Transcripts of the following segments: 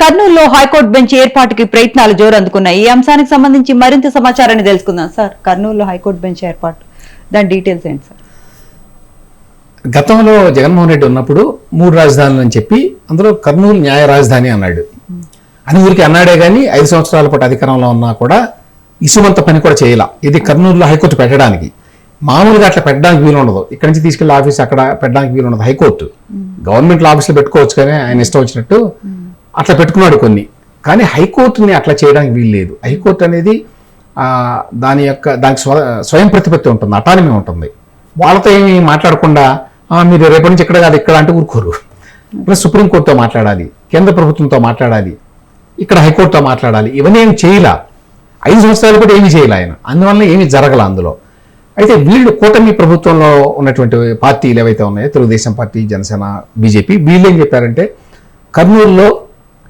కర్నూలులో high court bench ఏర్పాటుకి ప్రయత్నాలు జోరందుకున్నాయి. ఈ అంశానికి సంబంధించి మరింత సమాచారాన్ని తెలుసుకుందాం సార్. కర్నూలులో హైకోర్టు బెంచ్ ఏర్పాటు. దాని డీటెయిల్స్ ఏంటి సార్? గతంలో జగన్మోహన్ రెడ్డి ఉన్నప్పుడు మూడు రాజధానులు అని చెప్పి అందులో కర్నూలు న్యాయ రాజధాని అన్నాడు. అని ఊరికి అన్నాడే కానీ ఐదు సంవత్సరాల పాటు అధికారంలో ఉన్నా కూడా ఇసుమంత పని కూడా చేయాల. ఇది కర్నూలులో హైకోర్టు పెట్టడానికి. మామూలుగా అట్లా పెట్టడానికి వీలు ఉండదు. ఇక్కడ నుంచి తీసుకెళ్ళి ఆఫీస్ అక్కడ పెట్టడానికి వీలు ఉండదు. హైకోర్టు. గవర్నమెంట్ ఆఫీస్లో పెట్టుకోవచ్చు కానీ ఆయన ఇష్టం వచ్చినట్టు అట్లా పెట్టుకున్నాడు కొన్ని. కానీ హైకోర్టుని అట్లా చేయడానికి వీలు లేదు. హైకోర్టు అనేది దాని యొక్క దానికి స్వ స్వయం ప్రతిపత్తి ఉంటుంది. అటానమీ ఉంటుంది. వాళ్ళతో ఏమి మాట్లాడకుండా "ఆ, మీరు రేపటి నుంచి ఇక్కడ కాదు ఇక్కడ అంటే ఊరుకోరు. ప్లస్ సుప్రీంకోర్టుతో మాట్లాడాలి. కేంద్ర ప్రభుత్వంతో మాట్లాడాలి. ఇక్కడ హైకోర్టుతో మాట్లాడాలి. ఇవన్నీ ఏమి చేయలా? ఐదు సంవత్సరాలు కూడా ఏమీ చేయలే ఆయన. అందువల్ల ఏమీ జరగల అందులో. అయితే వీళ్ళు కూటమి ప్రభుత్వంలో ఉన్నటువంటి పార్టీలు ఏవైతే ఉన్నాయో తెలుగుదేశం పార్టీ జనసేన బీజేపీ వీళ్ళు ఏం చెప్పారంటే కర్నూలులో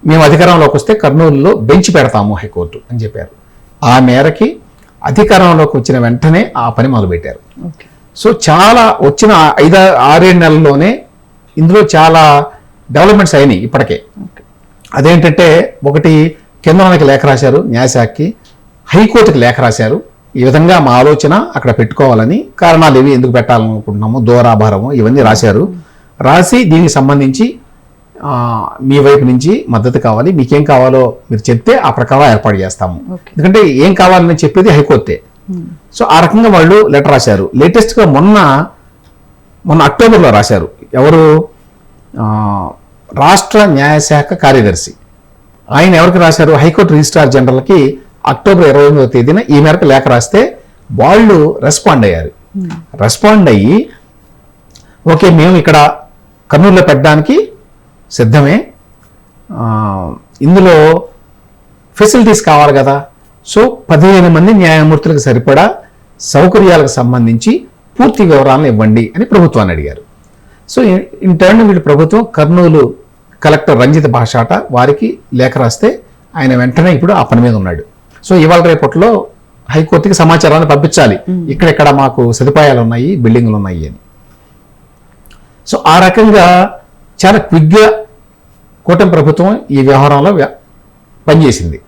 మేము అధికారంలోకి వస్తే కర్నూలులో బెంచ్ పెడతాము హైకోర్టు అని చెప్పారు. ఆ మేరకి అధికారంలోకి వచ్చిన వెంటనే ఆ పని మొదలుపెట్టారు. సో చాలా వచ్చిన ఐదు ఆరేడు నెలల్లోనే ఇందులో చాలా డెవలప్మెంట్స్ అయినాయి ఇప్పటికే. అదేంటంటే ఒకటి కేంద్రానికి లేఖ రాశారు న్యాయశాఖకి హైకోర్టుకి లేఖ రాశారు. ఈ విధంగా మా ఆలోచన అక్కడ పెట్టుకోవాలని కారణాలు ఇవి ఎందుకు పెట్టాలనుకుంటున్నాము దూరాభారము ఇవన్నీ రాశారు. రాసి దీనికి సంబంధించి మీ వైపు నుంచి మద్దతు కావాలి మీకేం కావాలో మీరు చెప్తే ఆ ప్రకారం ఏర్పాటు చేస్తాము. ఎందుకంటే ఏం కావాలని చెప్పేది హైకోర్టే. సో ఆ రకంగా వాళ్ళు లెటర్ రాశారు. లేటెస్ట్గా మొన్న మొన్న అక్టోబర్లో రాశారు. ఎవరు? రాష్ట్ర న్యాయశాఖ కార్యదర్శి. ఆయన ఎవరికి రాశారు? హైకోర్టు రిజిస్ట్రార్ జనరల్కి అక్టోబర్ ఇరవై ఎనిమిదవ తేదీన ఈ మేరకు లేఖ రాస్తే వాళ్ళు రెస్పాండ్ అయ్యారు. రెస్పాండ్ అయ్యి ఓకే మేము ఇక్కడ కర్నూలులో పెట్టడానికి సిద్ధమే. ఇందులో ఫెసిలిటీస్ కావాలి కదా. సో పదిహేను మంది న్యాయమూర్తులకు సరిపడా సౌకర్యాలకు సంబంధించి పూర్తి వివరాలను ఇవ్వండి అని ప్రభుత్వాన్ని అడిగారు. సో ఇన్- టర్న్ వీళ్ళు ప్రభుత్వం కర్నూలు కలెక్టర్ రంజిత్ భాషాట వారికి లేఖ రాస్తే ఆయన వెంటనే ఇప్పుడు ఆ పని మీద ఉన్నాడు. సో ఇవాళ రేపట్లో హైకోర్టుకి సమాచారాన్ని పంపించాలి. ఇక్కడెక్కడ మాకు సదుపాయాలు ఉన్నాయి బిల్డింగ్లు ఉన్నాయి అని. సో ఆ రకంగా చాలా క్విక్గా కూటమి ప్రభుత్వం ఈ వ్యవహారంలో వ్య- పనిచేసింది.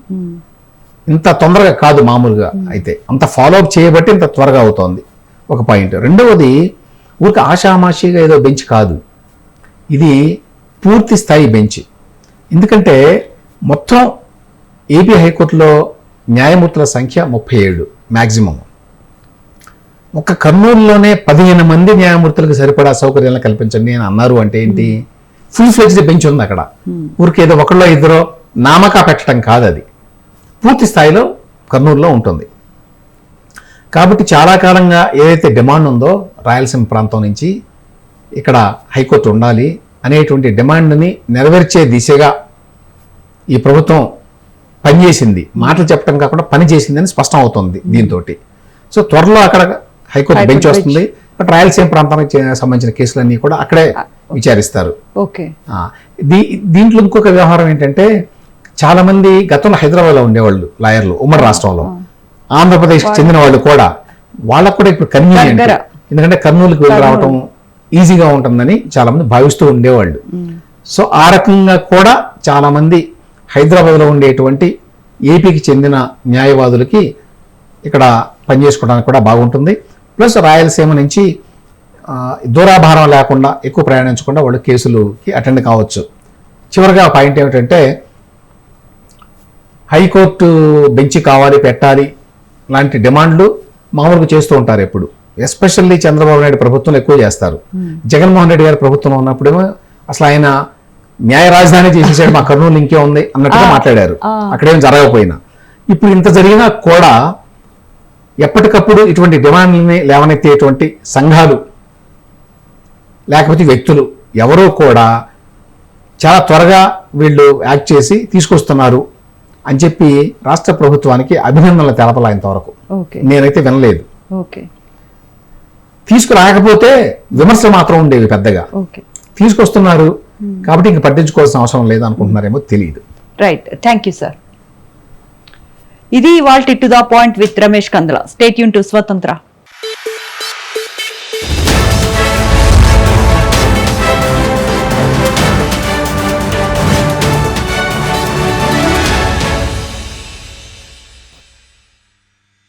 ఇంత తొందరగా కాదు మామూలుగా అయితే. అంత ఫాలో అప్ చేయబట్టి ఇంత త్వరగా అవుతోంది. ఒక పాయింట్. రెండవది ఊరికి ఆషామాషిగా ఏదో బెంచ్ కాదు. ఇది పూర్తి స్థాయి బెంచ్. ఎందుకంటే మొత్తం ఏపీ హైకోర్టులో న్యాయమూర్తుల సంఖ్య ముప్పై ఏడు మ్యాక్సిమం ఒక కర్నూలులోనే పదిహేను మంది న్యాయమూర్తులకు సరిపడా సౌకర్యాలను కల్పించండి అని అన్నారు అంటే ఏంటి? ఫుల్ ఫ్లెడ్జ్డ్ బెంచ్ ఉంది అక్కడ. ఊరికి ఏదో ఒకళ్ళో ఇద్దరో నామకా పెట్టడం కాదు అది పూర్తి స్థాయిలో కర్నూలులో ఉంటుంది. కాబట్టి చాలా కాలంగా ఏదైతే డిమాండ్ ఉందో రాయలసీమ ప్రాంతం నుంచి ఇక్కడ హైకోర్టు ఉండాలి అనేటువంటి డిమాండ్ని నెరవేర్చే దిశగా ఈ ప్రభుత్వం పనిచేసింది. మాటలు చెప్పడం కాకుండా పని చేసిందని స్పష్టం అవుతుంది దీంతో సో త్వరలో అక్కడ హైకోర్టు బెంచ్ వస్తుంది. బట్ రాయలసీమ ప్రాంతానికి సంబంధించిన కేసులన్నీ కూడా అక్కడే విచారిస్తారు. ఓకే. దీ దీంట్లో ఇంకొక వ్యవహారం ఏంటంటే చాలా మంది గతంలో హైదరాబాద్లో ఉండేవాళ్ళు లాయర్లు ఉమ్మడి రాష్ట్రంలో. ఆంధ్రప్రదేశ్కి చెందిన వాళ్ళు కూడా వాళ్ళకు కూడా ఇప్పుడు కన్వీనియంట్. ఎందుకంటే కర్నూలుకి వెళ్ళి రావటం ఈజీగా ఉంటుందని చాలా మంది భావిస్తూ ఉండేవాళ్ళు. సో ఆ రకంగా కూడా చాలా మంది హైదరాబాద్లో ఉండేటువంటి ఏపీకి చెందిన న్యాయవాదులకి ఇక్కడ పనిచేసుకోవడానికి కూడా బాగుంటుంది. ప్లస్ రాయలసీమ నుంచి దూరాభారం లేకుండా ఎక్కువ ప్రయాణించకుండా వాళ్ళు కేసులకి అటెండ్ కావచ్చు. చివరిగా పాయింట్ ఏమిటంటే హైకోర్టు బెంచ్ కావాలి పెట్టాలి లాంటి డిమాండ్లు మామూలుగా చేస్తూ ఉంటారు ఎప్పుడు. ఎస్పెషల్లీ చంద్రబాబు నాయుడు ప్రభుత్వంలో ఎక్కువ చేస్తారు. జగన్మోహన్ రెడ్డి గారి ప్రభుత్వంలో ఉన్నప్పుడేమో అసలు ఆయన న్యాయ రాజధాని చేసేసాడు మా కర్నూలు ఇంకే ఉంది అన్నట్టుగా మాట్లాడారు. అక్కడేం జరగకపోయినా. ఇప్పుడు ఇంత జరిగినా కూడా ఎప్పటికప్పుడు ఇటువంటి డిమాండ్లని లేవనెత్తేటువంటి సంఘాలు లేకపోతే వ్యక్తులు ఎవరో కూడా చాలా త్వరగా వీళ్ళు యాక్ట్ చేసి తీసుకొస్తున్నారు. అని చెప్పి రాష్ట్ర ప్రభుత్వానికి అభినందనలు తెలపాలి ఇంతవరకు ఓకే. నేనైతే వినలేదు. ఓకే. తీసుకురాకపోతే విమర్శలు మాత్రం ఉండేవి పెద్దగా. తీసుకొస్తున్నారు. కాబట్టి ఇంక పట్టించుకోవాల్సిన అవసరం లేదు అనుకుంటున్నారేమో తెలియదు రైట్ థ్యాంక్ యూ సార్ ఇది ఇవాల్టి to the point with Ramesh Kandala. State Yoon to స్వతంత్ర.